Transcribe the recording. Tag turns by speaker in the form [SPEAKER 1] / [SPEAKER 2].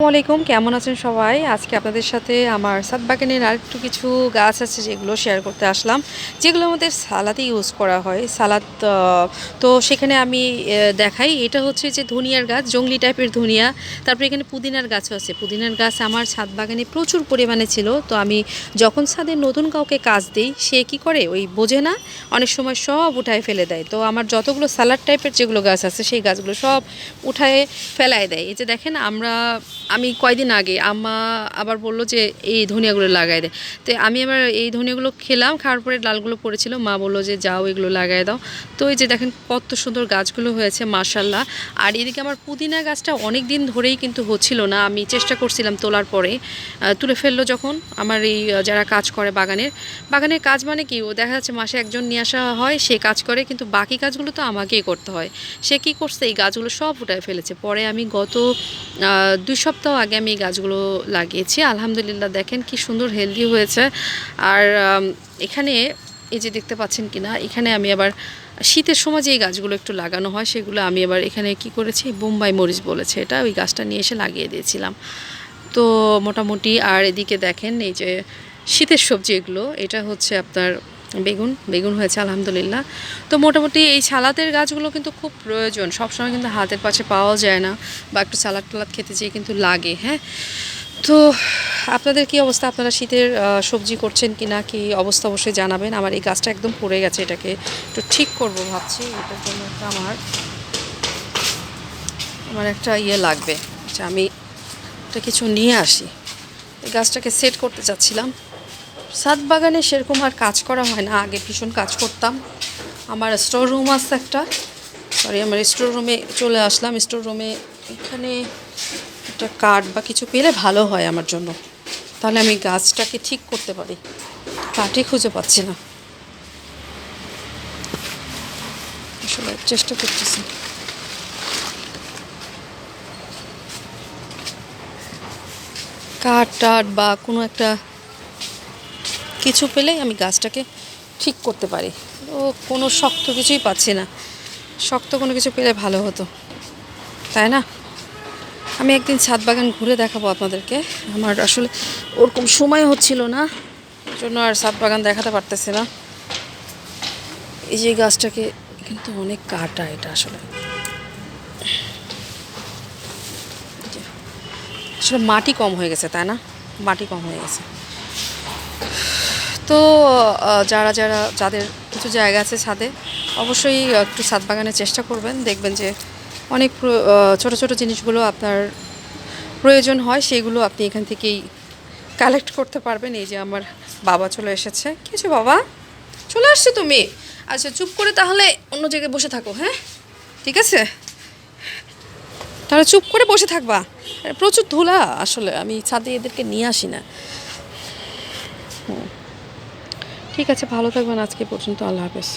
[SPEAKER 1] আসসালামু আলাইকুম কেমন আছেন সবাই? আজকে আপনাদের সাথে আমার সাত বাগানের আরেকটু কিছু গাছ আছে যেগুলো শেয়ার করতে আসলাম যেগুলো আমাদের সালাদে ইউজ করা হয়। সালাদ তো সেখানে আমি দেখাই। এটা হচ্ছে যে ধনিয়ার গাছ জঙ্গলি টাইপের ধনিয়া। তারপরে এখানে পুদিনার গাছও আছে। পুদিনার গাছ আমার ছাদ বাগানে প্রচুর পরিমাণে ছিল। তো আমি যখন ছাদে নতুন কাউকে কাজ দিই, সে কি করে? ওই বোঝে না। অনেক সময় সব উঠায় ফেলে দেয়। তো আমার যতগুলো সালাড টাইপের যেগুলো গাছ আছে, সেই গাছগুলো সব উঠায় ফেলায় দেয়। এই যে দেখেন, আমরা আমি কয়দিন আগে আম্মা আবার বলল যে এই ধনিয়াগুলো লাগাই দেয় তো আমি আবার এই ধনিয়াগুলো খেলাম, খাওয়ার পরে ডালগুলো পড়েছিল। মা বলল যে যাও এগুলো লাগাই দাও। তো এই যে দেখেন কত সুন্দর গাছগুলো হয়েছে মার্শাল্লাহ আর এদিকে আমার পুদিনা গাছটা অনেক দিন ধরেই কিন্তু হচ্ছিল না। আমি চেষ্টা করছিলাম তোলার পরে তুলে ফেলল যখন আমার এই যারা কাজ করে বাগানের। বাগানের কাজ মানে কি? ও দেখা যাচ্ছে মাসে একজন নিয়ে আসা হয়, সে কাজ করে, কিন্তু বাকি কাজগুলো তো আমাকেই করতে হয়। সে কি করছে? এই গাছগুলো সব উঠায় ফেলেছে। পরে আমি গত দুই সপ্তাহ আগে আমি এই গাছগুলো লাগিয়েছি। আলহামদুলিল্লাহ দেখেন কি সুন্দর হেলদি হয়েছে। আর এখানে এই যে দেখতে পাচ্ছেন কিনা, এখানে আমি আবার শীতের সময় যে এই গাছগুলো একটু লাগানো হয়, সেগুলো আমি আবার এখানে কি করেছি, বোম্বাই মরিচ বলেছে এটা, ওই গাছটা নিয়ে এসে লাগিয়ে দিয়েছিলাম। তো মোটামুটি আর এদিকে দেখেন এই যে শীতের সবজি এগুলো, এটা হচ্ছে আপনার বেগুন বেগুন হয়েছে, আলহামদুলিল্লাহ। তো মোটামুটি এই সালাদের গাছগুলো কিন্তু খুব প্রয়োজন। সবসময় কিন্তু হাতের পাশে পাওয়া যায় না বা একটু সালাদ টালাদ খেতে যেয়ে কিন্তু লাগে হ্যাঁ? তো আপনাদের কি অবস্থা? আপনারা শীতের সবজি করছেন কি না কি অবস্থা অবশ্যই জানাবেন। আমার এই গাছটা একদম পড়ে গেছে এটাকে একটু ঠিক করব ভাবছি। এটার জন্য আমার আমার একটা ইয়ে লাগবে। আচ্ছা আমি একটা কিছু নিয়ে আসি। এই গাছটাকে সেট করতে চাচ্ছিলাম। সাত বাগানে সেরকম আর কাজ করা হয় না। আগে ভীষণ কাজ করতাম। আমার স্টোর রুম আছে একটা। সরি আমার স্টোর রুমে চলে আসলাম। স্টোর রুমে এখানে একটা কাঠ বা কিছু পেলে ভালো হয় আমার জন্য। তাহলে আমি গাছটাকে ঠিক করতে পারি। কাঠই খুঁজে পাচ্ছি না। আসলে চেষ্টা করতেছি। কাঠ টাট বা কোনো একটা কিছু পেলেই আমি গাছটাকে ঠিক করতে পারি। ও কোনো শক্ত কিছুই পাচ্ছি না। শক্ত কোনো কিছু পেলে ভালো হতো। তাই না? আমি একদিন ছাদ বাগান ঘুরে দেখাবো আপনাদেরকে। আমার আসলে ওরকম সময় হচ্ছিল না জন্য আর ছাদ বাগান দেখাতে পারতেছে না। এই যে গাছটাকে কিন্তু অনেক কাটা এটা আসলে। আসলে মাটি কম হয়ে গেছে, তাই না? মাটি কম হয়ে গেছে। তো যারা যারা, যাদের কিছু জায়গা আছে ছাদে, অবশ্যই একটু ছাদ বাগানের চেষ্টা করবেন। দেখবেন যে অনেক ছোট ছোট জিনিসগুলো আপনার প্রয়োজন হয়, সেগুলো আপনি এখান থেকেই কালেক্ট করতে পারবেন। এই যে আমার বাবা চলে এসেছে। কিছু বাবা? চলে আসছে তুমি? আচ্ছা চুপ করে তাহলে অন্য জায়গায় বসে থাকো হ্যাঁ? ঠিক আছে? তাহলে চুপ করে বসে থাকবা। প্রচুর ধুলা। আসলে আমি ছাদে এদেরকে নিয়ে আসি না। ঠিক আছে ভালো থাকবেন আজকে পর্যন্ত আল্লাহ হাফেজ।